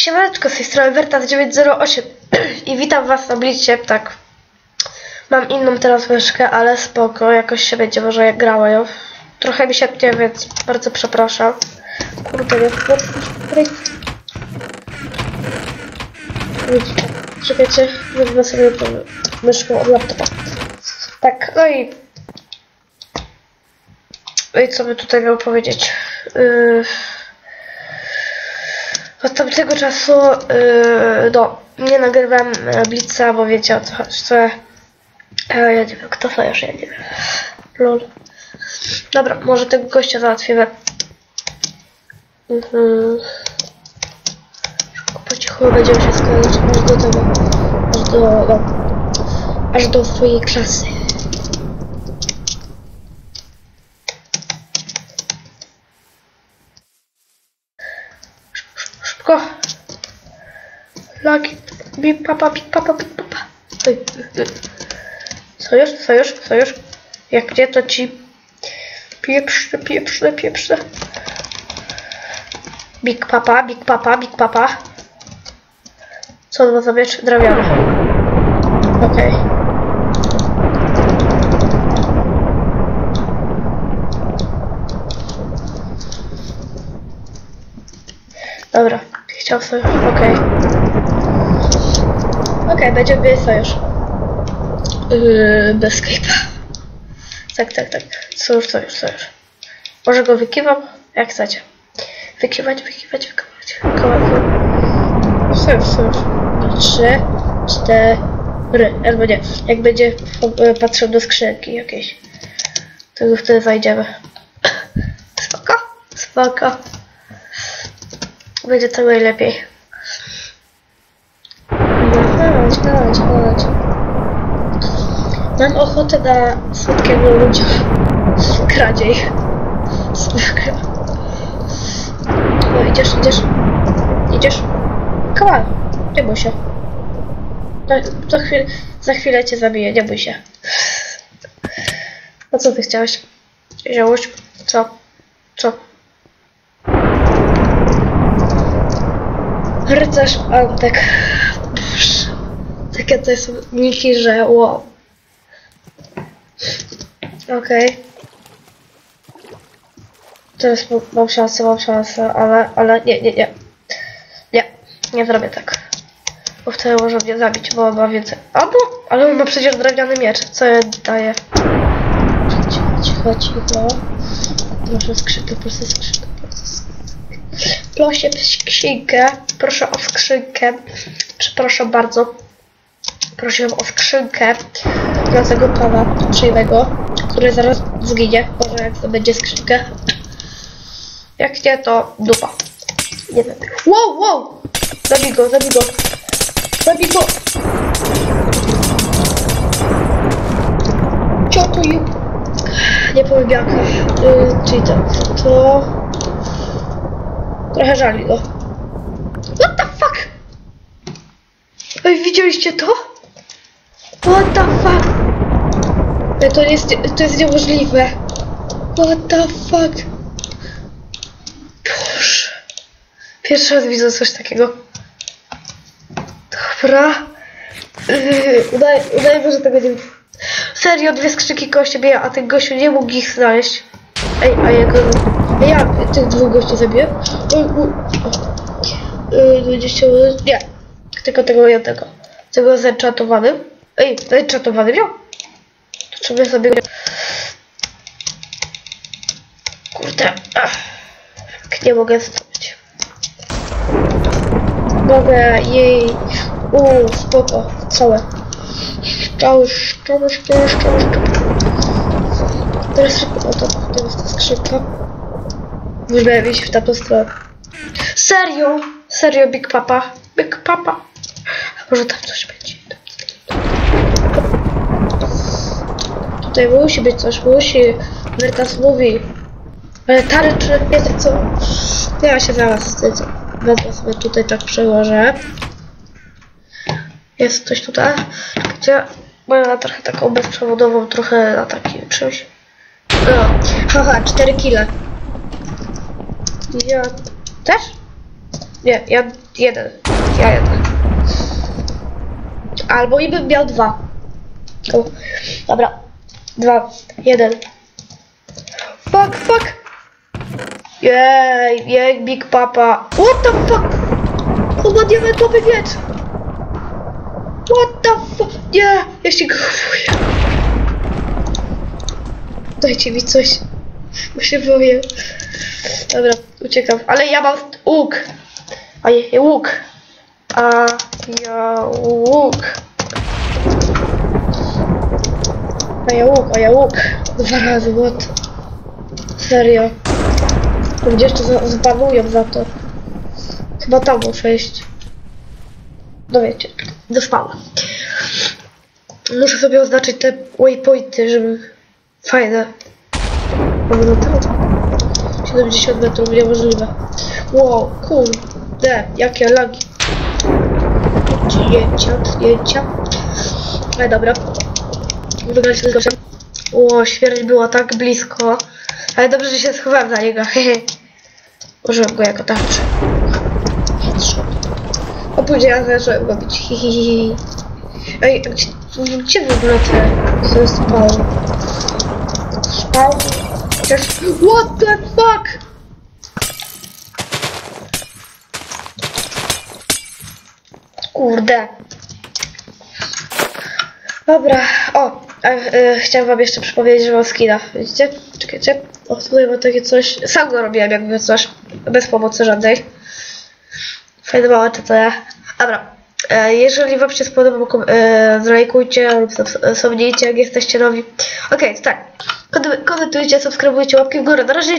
Siemaneczko, z tej strony Wertas908 i witam was na blicie, tak. Mam inną teraz myszkę, ale spoko, jakoś się będzie może grała ją. Trochę mi się pnie, więc bardzo przepraszam. Kurde, nie Widzicie, czekajcie, wezmę sobie tą myszkę od laptopa. Tak, no i... No i co by tutaj miał powiedzieć? Yy... Od tamtego czasu, yy, no, nie nagrywam e, Blitza, bo wiecie o co chodzi, e, ja nie wiem, kto to już, ja nie wiem. Lol. Dobra, może tego gościa załatwimy. Mhm. Po cichu będziemy się składać aż do tego, aż do, no, aż do swojej klasy. Szybko. Laki, bip papa, bip papa, bip papa. Oj, oj. Sojusz, sojusz, sojusz. Jak gdzie to ci pieprzne, pieprzne, pieprzne. Big papa, big papa, big papa. Co to za miecz? Drewniany. Okej. Dobra, chciał sojusz, okej. Okej, będziemy mieli sojusz. Yy, bez Skype'a. Tak, tak, tak. Sojusz, sojusz, sojusz. Może go wykiwam? Jak chcecie. Wykiwać, wykiwać, wykiwać, wykiwać. Sojusz, sojusz. Na Trzy, cztery. Albo nie. Jak będzie e, patrzył do skrzynki jakiejś. To już wtedy zajdziemy. Spoko? Spoko. Będzie to najlepiej. No chodź, Mam ochotę na słodkiego ludzia. Kradzie ich. Spoko. No idziesz, idziesz. Idziesz. Kowal, nie bój się. No, za, chwilę, za chwilę cię zabiję, nie bój się. A co ty chciałeś? Wziąłeś? Co? Co? Rycerz Antek. Takie to są niki, że wow. Okej. Teraz mam- szansę, mam szansę, ale, ale nie, nie, nie. Nie, nie zrobię tak. Bo wtedy może mnie zabić, bo ma więcej. Albo, ale on ma przecież drewniany miecz, co ja daję. Cicho, cicho, cicho. Proszę skrzynkę, proszę skrzynkę, proszę skrzynkę. Proszę proszę o skrzynkę. Przepraszam bardzo. Prosiłem o skrzynkę dla tego pana przyjemnego, który zaraz zginie. Może jak to będzie skrzynkę. Jak nie, to dupa. Nie wiem. Wow, wow! Zabij go, zabij go. Zabij go! Co to? Nie powiem jaka. Yy, czyli to, to... Trochę żali go. What the fuck? Ej, widzieliście to? What the fuck? Ej, to jest, to jest niemożliwe. What the fuck? Boże. Pierwszy raz widzę coś takiego. Dobra. Yy, udaj, udajmy, że tego nie. Serio, dwie skrzynki koło siebie, a ten gościu nie mógł ich znaleźć. Ej, a ja go... Ej, ja tych dwóch gości zabiję. Yy, 20... Nie. Tylko tego jednego. Tego zenchatowanym. Ej, zenchatowanym wziął. To trzeba sobie... Kurde. Ach. Nie mogę zrobić. Mogę jej... Uuu, spoko. Całe. Szczały, szczały, szczały, szczały. Teraz szybko, o to, teraz ta skrzynka. Możemy iść w tamtą stronę. Serio? Serio, Big Papa? Big Papa? Może tam coś będzie? Tutaj musi być coś, musi. Wertas mówi. Ale tarczy, wiecie co? Ja się zaraz wstydzę. Wezmę sobie tutaj tak przełożę. Jest coś tutaj, gdzie mają trochę taką bezprzewodową, trochę na takim czymś. No, haha, 4 kile. Ja też? Nie, ja jeden. Ja jeden. Albo i bym miał dwa. O, dobra. Dwa. Jeden. Fuck, fuck. Jej, jej, Big Papa. What the fuck? Ma diamentowy miecz. What the fuck? Nie, ja się go boję. Dajcie mi coś. Bo się boję. Dobra, uciekam. Ale ja mam łuk. A nie łuk. A ja łuk. A ja łuk, a ja łuk. Dwa razy, what? Serio. To Gdzie jeszcze za- zbanują za to? Chyba tam muszę iść. No wiecie, do spała. Muszę sobie oznaczyć te waypointy, żeby... Fajne. Mamy na tył. 70 metrów, niemożliwe. Wow, kurde, jakie lagi. Zdjęcia, zdjęcia. Ale dobra. Wygrać z gościem. O, śmierć była tak blisko. Ale dobrze, że się schowałem za niego. Hehe. Użyłem go jako tarczę. Headshot. A później ja zacząłem go bić. Hihihi. Ej, gdzie, gdzie w ogóle te... Jest spawn? Spawn? Chociaż... What the fuck? Kurde. Dobra, a, e, chciałam wam jeszcze przypomnieć, że mam skina. Widzicie? Czekajcie. O, tutaj mam takie coś. Sam go robiłem jakby coś. Bez pomocy żadnej. Fajne małe to ja. Dobra. E, jeżeli wam się spodobał, e, zlajkujcie lub subs- subnijcie, jak jesteście nowi. Okej, to tak. Kom- Komentujcie, subskrybujcie, łapki w górę. Na razie,